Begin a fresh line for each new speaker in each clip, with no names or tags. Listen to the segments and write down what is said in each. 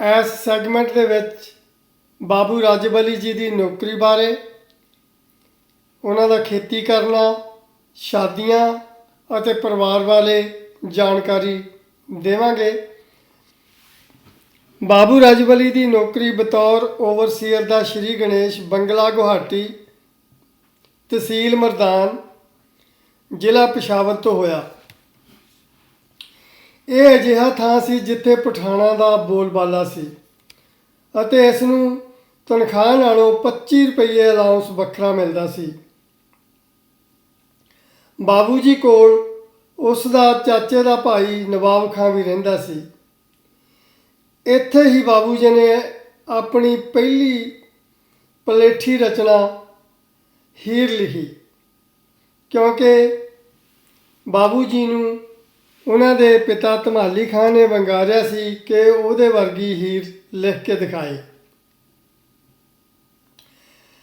ਇਸ ਸੈਗਮੈਂਟ ਦੇ ਵਿੱਚ ਬਾਬੂ ਰਾਜਬਲੀ ਜੀ ਦੀ ਨੌਕਰੀ ਬਾਰੇ, ਉਹਨਾਂ ਦਾ ਖੇਤੀ ਕਰਨਾ, ਸ਼ਾਦੀਆਂ ਅਤੇ ਪਰਿਵਾਰ ਵਾਲੇ ਜਾਣਕਾਰੀ ਦੇਵਾਂਗੇ। ਬਾਬੂ ਰਾਜਬਲੀ ਦੀ ਨੌਕਰੀ ਬਤੌਰ ਓਵਰਸੀਅਰ ਦਾ ਸ਼੍ਰੀ ਗਣੇਸ਼ ਬੰਗਲਾ ਗੁਹਾਟੀ ਤਹਿਸੀਲ ਮਰਦਾਨ, ਜ਼ਿਲ੍ਹਾ ਪਸ਼ਾਵਰ ਤੋਂ ਹੋਇਆ। ਇਹ ਅਜਿਹਾ ਥਾਂ ਸੀ ਜਿੱਥੇ ਪਠਾਣਾ ਦਾ ਬੋਲਬਾਲਾ ਸੀ ਅਤੇ ਇਸ ਨੂੰ ਤਨਖਾਹ ਨਾਲੋਂ 25 ਰੁਪਏ ਅਲਾਉਂਸ ਵੱਖਰਾ ਮਿਲਦਾ ਸੀ। ਬਾਬੂ ਜੀ ਕੋਲ ਉਸ ਦਾ ਚਾਚੇ ਦਾ ਭਾਈ ਨਵਾਬ ਖਾਂ ਵੀ ਰਹਿੰਦਾ ਸੀ। ਇੱਥੇ ਹੀ ਬਾਬੂ ਜੀ ਨੇ ਆਪਣੀ ਪਹਿਲੀ ਪਲੇਠੀ ਰਚਨਾ ਹੀਰ ਲਿਖੀ ਕਿਉਂਕਿ ਬਾਬੂ ਜੀ ਨੂੰ ਉਹਨਾਂ ਦੇ ਪਿਤਾ ਧਮਾਲੀ ਖਾਨ ਨੇ ਵੰਗਾਰਿਆ ਸੀ ਕਿ ਉਹਦੇ ਵਰਗੀ ਹੀਰ ਲਿਖ ਕੇ ਦਿਖਾਏ।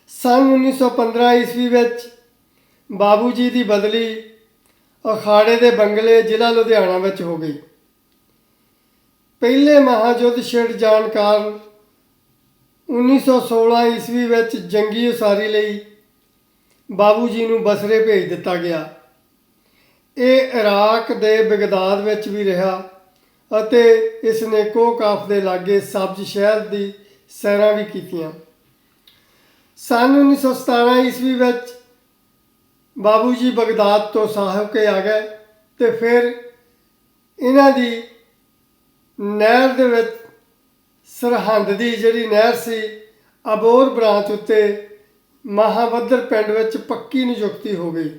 ਸੰਨ 1915 ਈਸਵੀ ਵਿੱਚ ਬਾਬੂ ਜੀ ਦੀ ਬਦਲੀ ਅਖਾੜੇ ਦੇ ਬੰਗਲੇ ਜ਼ਿਲ੍ਹਾ ਲੁਧਿਆਣਾ ਵਿੱਚ ਹੋ ਗਈ। ਪਹਿਲੇ ਮਹਾਯੁੱਧ ਛਿੜ ਜਾਣ ਕਾਰਨ 1916 ਈਸਵੀ ਵਿੱਚ ਜੰਗੀ ਉਸਾਰੀ ਲਈ ਬਾਬੂ ਜੀ ਨੂੰ ਬਸਰੇ ਭੇਜ ਦਿੱਤਾ ਗਿਆ। ਇਹ ਇਰਾਕ ਦੇ ਬਗਦਾਦ ਵਿੱਚ ਵੀ ਰਿਹਾ ਅਤੇ ਇਸ ਨੇ ਕੋਕਾਫ ਦੇ ਲਾਗੇ ਸਬਜ਼ ਸ਼ਹਿਰ ਦੀ ਸੈਰਾਂ ਵੀ ਕੀਤੀਆਂ। ਸੰਨ 1917 ਈਸਵੀ ਵਿੱਚ ਬਾਬੂ ਜੀ ਬਗਦਾਦ ਤੋਂ ਸਾਹਿਬ ਕੇ ਆ ਗਏ ਤੇ ਫਿਰ ਇਹਨਾਂ ਦੀ ਨਹਿਰ ਦੇ ਵਿੱਚ ਸਰਹੰਦ ਦੀ ਜਿਹੜੀ ਨਹਿਰ ਸੀ ਅਬੋਰ ਬ੍ਰਾਂਚ ਉੱਤੇ ਮਹਾਬਦਰ ਪਿੰਡ ਵਿੱਚ ਪੱਕੀ ਨਿਯੁਕਤੀ ਹੋ ਗਈ।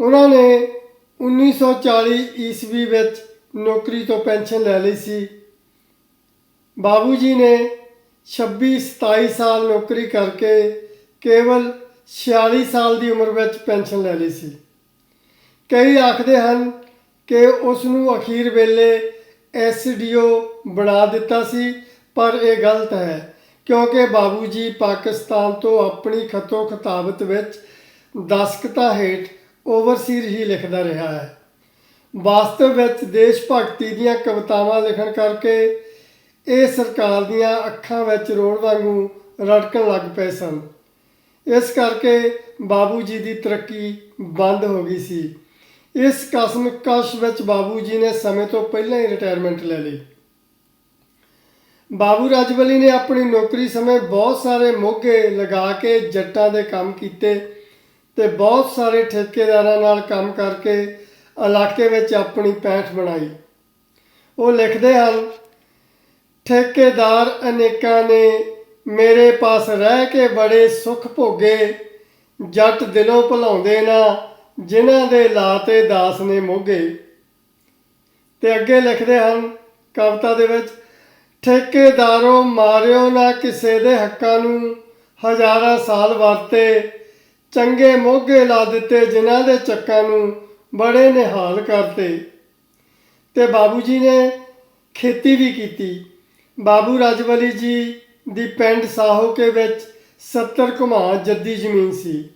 ਉਹਨਾਂ ਨੇ 1940 ਈਸਵੀ ਵਿੱਚ ਨੌਕਰੀ ਤੋਂ ਪੈਨਸ਼ਨ ਲੈ ਲਈ ਸੀ। ਬਾਬੂ ਜੀ ਨੇ 26 27 ਸਾਲ ਨੌਕਰੀ ਕਰਕੇ ਕੇਵਲ 46 ਸਾਲ ਦੀ ਉਮਰ ਵਿੱਚ ਪੈਨਸ਼ਨ ਲੈ ਲਈ ਸੀ। ਕਈ ਆਖਦੇ ਹਨ ਕਿ ਉਸ ਨੂੰ ਅਖੀਰ ਵੇਲੇ ਐਸਡੀਓ ਬਣਾ ਦਿੱਤਾ ਸੀ, ਪਰ ਇਹ ਗਲਤ ਹੈ, ਕਿਉਂਕਿ ਬਾਬੂ ਜੀ ਪਾਕਿਸਤਾਨ ਤੋਂ ਆਪਣੀ ਖਤੋ ਖਤਾਬਤ ਵਿੱਚ ਦਸਕਤਾ ਹੇਠ ਓਵਰਸੀਰ ਹੀ ਲਿਖਦਾ ਰਿਹਾ ਹੈ। ਵਾਸਤਵ ਵਿੱਚ ਦੇਸ਼ ਭਗਤੀ ਦੀਆਂ ਕਵਿਤਾਵਾਂ ਲਿਖਣ ਕਰਕੇ ਇਹ ਸਰਕਾਰ ਦੀਆਂ ਅੱਖਾਂ ਵਿੱਚ ਰੋੜ ਵਾਂਗੂ ਰੜਕਣ ਲੱਗ ਪਏ ਸਨ। ਇਸ ਕਰਕੇ ਬਾਬੂ ਜੀ ਦੀ ਤਰੱਕੀ ਬੰਦ ਹੋ ਗਈ ਸੀ। ਇਸ ਕਸਮ ਕਸ਼ ਵਿੱਚ ਬਾਬੂ ਜੀ ਨੇ ਸਮੇਂ ਤੋਂ ਪਹਿਲਾਂ ਹੀ ਰਿਟਾਇਰਮੈਂਟ ਲੈ ਲਈ। ਬਾਬੂ ਰਾਜਵਲੀ ਨੇ ਆਪਣੀ ਨੌਕਰੀ ਸਮੇਂ ਬਹੁਤ ਸਾਰੇ ਮੋਗੇ ਲਗਾ ਕੇ ਜੱਟਾਂ ਦੇ ਕੰਮ ਕੀਤੇ। ਤੇ ਬਹੁਤ ਸਾਰੇ ਠੇਕੇਦਾਰਾਂ ਨਾਲ ਕੰਮ ਕਰਕੇ ਇਲਾਕੇ ਵਿੱਚ ਆਪਣੀ ਪੈਂਠ ਬਣਾਈ। ਉਹ ਲਿਖਦੇ ਹਨ, ਠੇਕੇਦਾਰ ਅਨੇਕਾਂ ਨੇ ਮੇਰੇ ਪਾਸ ਰਹਿ ਕੇ ਬੜੇ ਸੁਖ ਭੋਗੇ, ਜੱਟ ਦਿਲੋਂ ਭੁਲਾਉਂਦੇ ਨਾ, ਜਿਨ੍ਹਾਂ ਦੇ ਲਾਤੇ ਦਾਸ ਨੇ ਮੋਗੇ। ਤੇ ਅੱਗੇ ਲਿਖਦੇ ਹਨ, ਕਵਿਤਾ ਦੇ ਵਿੱਚ, ਠੇਕੇਦਾਰੋਂ ਮਾਰਿਓ ਨਾ ਕਿਸੇ ਦੇ ਹੱਕਾਂ ਨੂੰ, ਹਜ਼ਾਰਾਂ ਸਾਲ ਵਰਤੇ ਚੰਗੇ ਮੋਗੇ ਲਾ ਦਿੱਤੇ ਜਿਨ੍ਹਾਂ ਦੇ ਚੱਕਾਂ ਨੂੰ ਬੜੇ ਨਿਹਾਲ ਕਰਤੇ ਤੇ ਬਾਬੂ ਜੀ ਨੇ ਖੇਤੀ ਵੀ ਕੀਤੀ। ਬਾਬੂ ਰਾਜਵਲੀ ਜੀ ਦੀ ਪਿੰਡ ਸਾਹੋਕੇ ਵਿੱਚ 70 ਘੁਮਾ ਜੱਦੀ ਜ਼ਮੀਨ ਸੀ।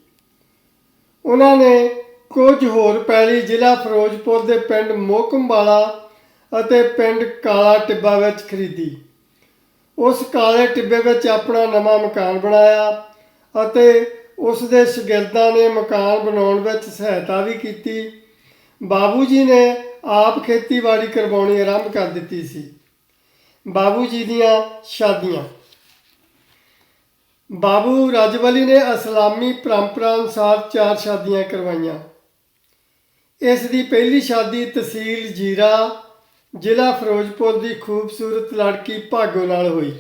ਉਹਨਾਂ ਨੇ ਕੁਝ ਹੋਰ ਪੈਲੀ ਜ਼ਿਲ੍ਹਾ ਫਿਰੋਜ਼ਪੁਰ ਦੇ ਪਿੰਡ ਮੋਕਮਵਾਲਾ ਅਤੇ ਪਿੰਡ ਕਾਲਾ ਟਿੱਬਾ ਵਿੱਚ ਖਰੀਦੀ। ਉਸ ਕਾਲੇ ਟਿੱਬੇ ਵਿੱਚ ਆਪਣਾ ਨਵਾਂ ਮਕਾਨ ਬਣਾਇਆ ਅਤੇ ਉਸ ਦੇ ਸ਼ਾਗਿਰਦਾਂ ਨੇ ਮਕਾਨ ਬਣਾਉਣ ਵਿੱਚ ਸਹਾਇਤਾ ਵੀ ਕੀਤੀ। ਬਾਬੂ ਜੀ ਨੇ ਆਪ ਖੇਤੀਬਾੜੀ ਕਰਵਾਉਣੀ ਆਰੰਭ ਕਰ ਦਿੱਤੀ ਸੀ। ਬਾਬੂ ਜੀ ਦੀਆਂ ਸ਼ਾਦੀਆਂ। ਬਾਬੂ ਰਾਜਵਲੀ ਨੇ ਇਸਲਾਮੀ ਪਰੰਪਰਾ ਅਨੁਸਾਰ ਚਾਰ ਸ਼ਾਦੀਆਂ ਕਰਵਾਈਆਂ। ਇਸ ਦੀ ਪਹਿਲੀ ਸ਼ਾਦੀ ਤਹਿਸੀਲ ਜੀਰਾ, ਜ਼ਿਲ੍ਹਾ ਫਿਰੋਜ਼ਪੁਰ ਦੀ ਖੂਬਸੂਰਤ ਲੜਕੀ ਭਾਗੋ ਨਾਲ ਹੋਈ।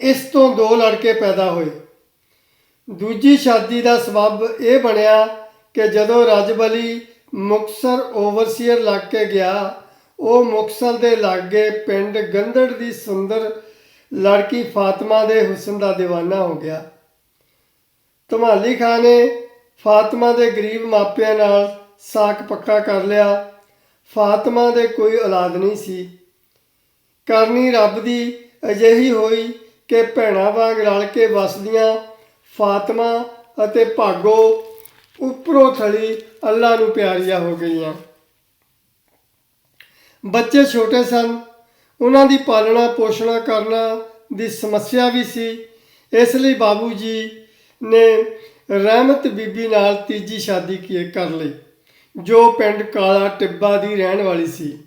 ਇਸ ਤੋਂ ਦੋ ਲੜਕੇ ਪੈਦਾ ਹੋਏ। ਦੂਜੀ ਸ਼ਾਦੀ ਦਾ ਸਬਬ ਇਹ ਬਣਿਆ ਕਿ ਜਦੋਂ ਰਾਜਬਲੀ ਮੁਕਸਰ ਓਵਰਸੀਅਰ ਲੱਗ ਕੇ ਗਿਆ, ਉਹ ਮੁਕਸਰ ਦੇ ਲਾਗੇ ਪਿੰਡ ਗੰਧੜ ਦੀ ਸੁੰਦਰ ਲੜਕੀ ਫਾਤਮਾ ਦੇ ਹੁਸਨ ਦਾ دیਵਾਨਾ ਹੋ ਗਿਆ। ਧਮਾਲੀ ਖਾਨ ਨੇ ਫਾਤਮਾ ਦੇ ਗਰੀਬ ਮਾਪਿਆਂ ਨਾਲ ਸਾਕ ਪੱਕਾ ਕਰ ਲਿਆ। ਫਾਤਮਾ ਦੇ ਕੋਈ ਔਲਾਦ ਨਹੀਂ ਸੀ। ਕਰਨੀ ਰੱਬ ਦੀ ਅਜਿਹੀ ਹੋਈ ਕਿ ਭੈਣਾਂ ਵਾਂਗ ਰਲ ਕੇ ਵਸਦੀਆਂ ਫਾਤਮਾ ਅਤੇ ਭਾਗੋ ਉੱਪਰੋਂ ਥਲੀ ਅੱਲਾ ਨੂੰ ਪਿਆਰੀਆਂ ਹੋ ਗਈਆਂ। ਬੱਚੇ ਛੋਟੇ ਸਨ। ਉਹਨਾਂ ਦੀ ਪਾਲਣਾ, ਪੋਸ਼ਣਾ ਕਰਨਾ ਦੀ ਸਮੱਸਿਆ ਵੀ ਸੀ। ਇਸ ਲਈ ਬਾਬੂ ਜੀ ਨੇ ਰਹਿਮਤ ਬੀਬੀ ਨਾਲ ਤੀਜੀ ਸ਼ਾਦੀ ਕੀ ਕਰ ਲਈ, ਜੋ ਪਿੰਡ ਕਾਲਾ ਟਿੱਬਾ ਦੀ ਰਹਿਣ ਵਾਲੀ ਸੀ।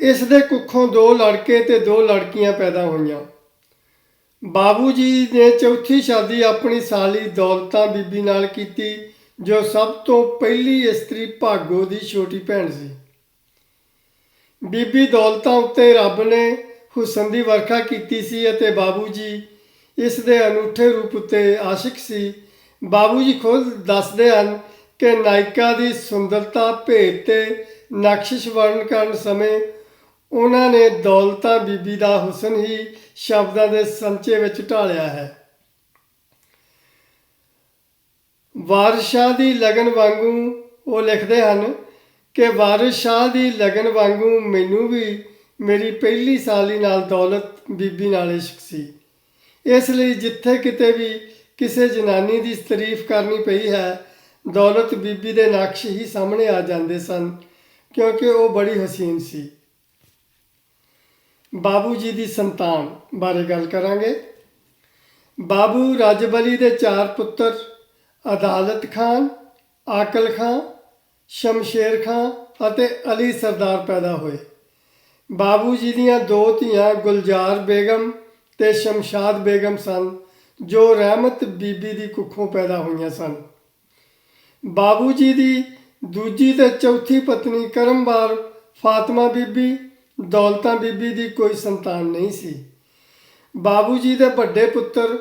ਇਸ ਦੇ ਕੁੱਖੋਂ ਦੋ ਲੜਕੇ ਤੇ ਦੋ ਲੜਕੀਆਂ ਪੈਦਾ ਹੋਈਆਂ। ਬਾਬੂ ਜੀ ਨੇ ਚੌਥੀ ਸ਼ਾਦੀ ਆਪਣੀ ਸਾਲੀ ਦੌਲਤਾਂ ਬੀਬੀ ਨਾਲ ਕੀਤੀ, ਜੋ ਸਭ ਤੋਂ ਪਹਿਲੀ ਇਸਤਰੀ ਭਾਗੋ ਦੀ ਛੋਟੀ ਭੈਣ ਸੀ। ਬੀਬੀ ਦੌਲਤਾਂ ਉੱਤੇ ਰੱਬ ਨੇ ਹੁਸਨ ਦੀ ਵਰਖਾ ਕੀਤੀ ਸੀ ਅਤੇ ਬਾਬੂ ਜੀ ਇਸ ਦੇ ਅਨੂਠੇ ਰੂਪ ਉੱਤੇ ਆਸ਼ਿਕ ਸੀ। ਬਾਬੂ ਜੀ ਖੁਦ ਦੱਸਦੇ ਹਨ ਕਿ ਨਾਇਕਾ ਦੀ ਸੁੰਦਰਤਾ, ਭੇਦ ਤੇ ਨਕਸ਼ਿਸ਼ ਵਰਣ ਕਰਨ ਸਮੇਂ ਉਹਨਾਂ ਨੇ ਦੌਲਤਾਂ ਬੀਬੀ ਦਾ ਹੁਸਨ ਹੀ ਸ਼ਬਦਾਂ ਦੇ ਸੰਚੇ ਵਿੱਚ ਢਾਲਿਆ ਹੈ। ਵਾਰਿਸ ਦੀ ਲਗਨ ਵਾਂਗੂ ਉਹ ਲਿਖਦੇ ਹਨ ਕਿ ਵਾਰਿਸ ਦੀ ਲਗਨ ਵਾਂਗੂ ਮੈਨੂੰ ਵੀ ਮੇਰੀ ਪਹਿਲੀ ਸਾਲੀ ਨਾਲ ਦੌਲਤ ਬੀਬੀ ਨਾਲ ਇਸ਼ਕ ਸੀ। ਇਸ ਲਈ ਜਿੱਥੇ ਕਿਤੇ ਵੀ ਕਿਸੇ ਜਨਾਨੀ ਦੀ ਤਾਰੀਫ ਕਰਨੀ ਪਈ ਹੈ, ਦੌਲਤ ਬੀਬੀ ਦੇ ਨਕਸ਼ ਹੀ ਸਾਹਮਣੇ ਆ ਜਾਂਦੇ ਸਨ, ਕਿਉਂਕਿ ਉਹ ਬੜੀ ਹਸੀਨ ਸੀ। ਬਾਬੂ ਜੀ ਦੀ ਸੰਤਾਨ ਬਾਰੇ ਗੱਲ ਕਰਾਂਗੇ। ਬਾਬੂ ਰਾਜਬਲੀ ਦੇ ਚਾਰ ਪੁੱਤਰ ਅਦਾਲਤ ਖਾਨ, ਆਕਲ ਖਾਨ, ਸ਼ਮਸ਼ੇਰ ਖਾਨ ਅਤੇ ਅਲੀ ਸਰਦਾਰ ਪੈਦਾ ਹੋਏ। ਬਾਬੂ ਜੀ ਦੀਆਂ ਦੋ ਧੀਆਂ ਗੁਲਜ਼ਾਰ ਬੇਗਮ ਤੇ ਸ਼ਮਸ਼ਾਦ ਬੇਗਮ ਸਨ, ਜੋ ਰਹਿਮਤ ਬੀਬੀ ਦੀ ਕੁੱਖੋਂ ਪੈਦਾ ਹੋਈਆਂ ਸਨ। ਬਾਬੂ ਜੀ ਦੀ ਦੂਜੀ ਤੇ ਚੌਥੀ ਪਤਨੀ ਕਰਮਵਾਰ ਫਾਤਮਾ ਬੀਬੀ ਦੌਲਤਾਂ ਬੀਬੀ ਦੀ ਕੋਈ ਸੰਤਾਨ ਨਹੀਂ ਸੀ। ਬਾਬੂ ਜੀ ਦੇ ਵੱਡੇ ਪੁੱਤਰ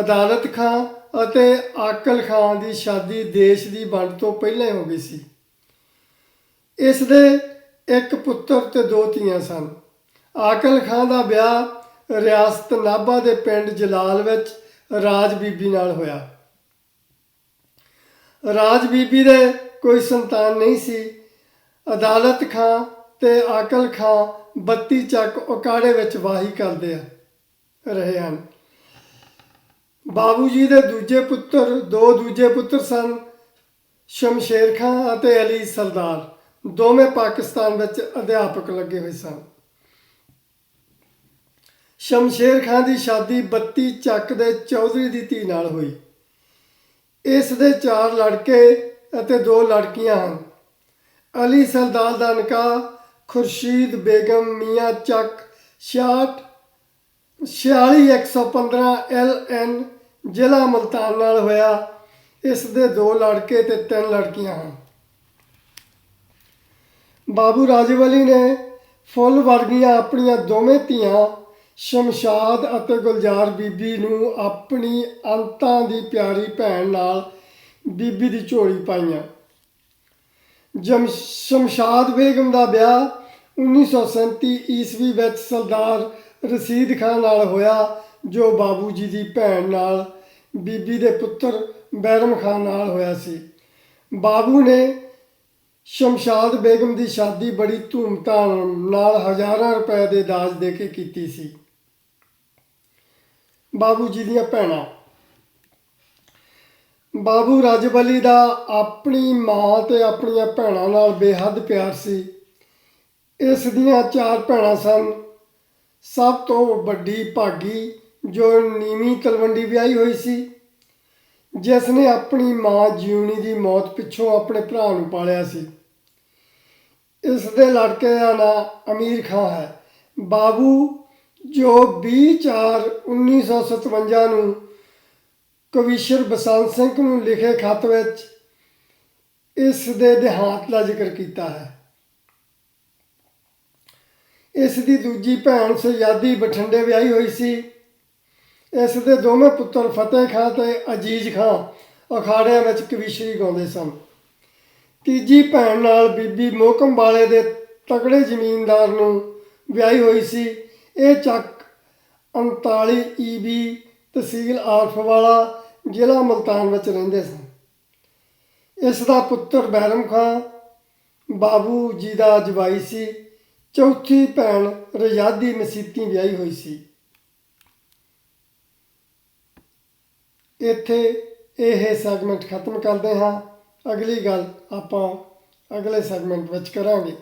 ਅਦਾਲਤ ਖਾਂ ਅਤੇ ਆਕਲ ਖਾਂ ਦੀ ਸ਼ਾਦੀ ਦੇਸ਼ ਦੀ ਵੰਡ ਤੋਂ ਪਹਿਲਾਂ ਹੋ ਗਈ ਸੀ। ਇਸ ਦੇ ਇੱਕ ਪੁੱਤਰ ਤੇ ਦੋ ਧੀਆਂ ਸਨ। ਆਕਲ ਖਾਂ ਦਾ ਵਿਆਹ ਰਿਆਸਤ ਨਾਭਾ ਦੇ ਪਿੰਡ ਜਲਾਲ ਵਿੱਚ ਰਾਜ ਬੀਬੀ ਨਾਲ ਹੋਇਆ। ਰਾਜ ਬੀਬੀ ਦੇ ਕੋਈ ਸੰਤਾਨ ਨਹੀਂ ਸੀ। ਅਦਾਲਤ ਖਾਂ ਤੇ ਆਕਲ ਖਾਂ 32 ਚੱਕ ਉਕਾੜੇ ਵਿੱਚ ਵਾਹੀ ਕਰਦੇ ਆ, ਰਹੇ ਹਨ। ਬਾਬੂ ਜੀ ਦੇ ਦੂਜੇ ਪੁੱਤਰ, ਦੋ ਦੂਜੇ ਪੁੱਤਰ ਸਨ, ਸ਼ਮਸ਼ੇਰ ਖਾਂ ਅਤੇ ਅਲੀ ਸਰਦਾਰ। ਦੋਵੇਂ ਪਾਕਿਸਤਾਨ ਵਿੱਚ ਅਧਿਆਪਕ ਲੱਗੇ ਹੋਏ ਸਨ। ਸ਼ਮਸ਼ੇਰ ਖਾਂ ਦੀ ਸ਼ਾਦੀ 32 ਚੱਕ ਦੇ ਚੌਧਰੀ ਦੀ ਧੀ ਨਾਲ ਹੋਈ। ਇਸ ਦੇ ਚਾਰ ਲੜਕੇ ਅਤੇ ਦੋ ਲੜਕੀਆਂ ਹਨ। ਅਲੀ ਸਰਦਾਰ ਦਾ ਨਿਕਾਹ ਖੁਰਸ਼ੀਦ ਬੇਗਮ ਮੀਆਂ ਚੱਕ 66 46115 ਐਲ ਐਨ ਜ਼ਿਲ੍ਹਾ ਮਲਤਾਨ ਨਾਲ ਹੋਇਆ। ਇਸ ਦੇ ਦੋ ਲੜਕੇ ਤੇ ਤਿੰਨ ਲੜਕੀਆਂ ਹਨ। ਬਾਬੂ ਰਾਜਵਲੀ ਨੇ ਫੁੱਲ ਵਰਗੀਆਂ ਆਪਣੀਆਂ ਦੋਵੇਂ ਧੀਆਂ ਸ਼ਮਸ਼ਾਦ ਅਤੇ ਗੁਲਜ਼ਾਰ ਬੀਬੀ ਨੂੰ ਆਪਣੀ ਅੰਤਾਂ ਦੀ ਪਿਆਰੀ ਭੈਣ ਨਾਲ ਬੀਬੀ ਦੀ ਝੋਲੀ ਪਾਈਆਂ। ਜਮ ਸ਼ਮਸ਼ਾਦ ਬੇਗਮ ਦਾ ਵਿਆਹ 1937 ਈਸਵੀ ਵਿੱਚ ਸਰਦਾਰ ਰਸੀਦ ਖਾਨ ਨਾਲ ਹੋਇਆ, ਜੋ ਬਾਬੂ ਜੀ ਦੀ ਭੈਣ ਨਾਲ, ਬੀਬੀ ਦੇ ਪੁੱਤਰ ਬੈਰਮ ਖਾਨ ਨਾਲ ਹੋਇਆ ਸੀ। ਬਾਬੂ ਨੇ ਸ਼ਮਸ਼ਾਦ ਬੇਗਮ ਦੀ ਸ਼ਾਦੀ ਬੜੀ ਧੂਮਧਾਮ ਨਾਲ ਹਜ਼ਾਰਾਂ ਰੁਪਏ ਦੇ ਦਾਜ ਦੇ ਕੇ ਕੀਤੀ ਸੀ। ਬਾਬੂ ਜੀ ਦੀਆਂ ਭੈਣਾਂ ਬਾਬੂ ਰਾਜਬਲੀ ਦਾ ਆਪਣੀ ਮਾਂ ਤੇ ਆਪਣੀਆਂ ਭੈਣਾਂ ਨਾਲ ਬੇਹੱਦ ਪਿਆਰ ਸੀ। ਇਸ ਦੀਆਂ ਚਾਰ ਭੈਣਾਂ ਸਨ। ਸਭ ਤੋਂ ਵੱਡੀ ਭਾਗੀ, ਜੋ ਨੀਵੀਂ ਤਲਵੰਡੀ ਵਿਆਹੀ ਹੋਈ ਸੀ ਜਿਸ ਨੇ ਆਪਣੀ ਮਾਂ ਜੀਵਨੀ ਦੀ ਮੌਤ ਪਿੱਛੋਂ ਆਪਣੇ ਭਰਾ ਨੂੰ ਪਾਲਿਆ ਸੀ। ਇਸ ਦੇ ਲੜਕੇ ਦਾ ਨਾਂ ਅਮੀਰ ਖਾਨ ਹੈ। ਬਾਬੂ, ਜੋ 20/4/1957 ਨੂੰ ਕਵੀਸ਼ਰ ਬਸੰਤ ਸਿੰਘ ਨੂੰ ਲਿਖੇ ਖਤ ਵਿੱਚ ਇਸ ਦੇ ਦੇਹਾਂਤ ਦਾ ਜ਼ਿਕਰ ਕੀਤਾ ਹੈ। ਇਸ ਦੀ ਦੂਜੀ ਭੈਣ ਸਯਾਦੀ ਬਠਿੰਡੇ ਵਿਆਹੀ ਹੋਈ ਸੀ। ਇਸ ਦੇ ਦੋਵੇਂ ਪੁੱਤਰ ਫਤਿਹ ਖਾਂ ਤੇ ਅਜੀਜ਼ ਖਾਂ ਅਖਾੜਿਆਂ ਵਿੱਚ ਕਵੀਸ਼ਰੀ ਗਾਉਂਦੇ ਸਨ। ਤੀਜੀ ਭੈਣ ਨਾਲ ਬੀਬੀ ਮੋਕਮ ਵਾਲੇ ਦੇ ਤਕੜੇ ਜ਼ਮੀਨਦਾਰ ਨੂੰ ਵਿਆਹੀ ਹੋਈ ਸੀ। ਇਹ ਚੱਕ 39 ਈਬੀ ਤਹਿਸੀਲ ਆਰਫ ਵਾਲਾ ਜ਼ਿਲ੍ਹਾ ਮਲਤਾਨ ਵਿੱਚ ਰਹਿੰਦੇ ਸਨ। ਇਸ ਦਾ ਪੁੱਤਰ ਬਹਿਰਮ ਖਾਂ ਬਾਬੂ ਜੀ ਦਾ ਜਵਾਈ ਸੀ, ਚੌਥੀ ਭੈਣ ਰਜਾਦੀ ਮਸੀਤੀ ਵਿਆਹੀ ਹੋਈ ਸੀ। ਇੱਥੇ ਇਹ ਸੈਗਮੈਂਟ ਖਤਮ ਕਰਦੇ ਹਾਂ। ਅਗਲੀ ਗੱਲ ਆਪਾਂ ਅਗਲੇ ਸੈਗਮੈਂਟ ਵਿੱਚ ਕਰਾਂਗੇ।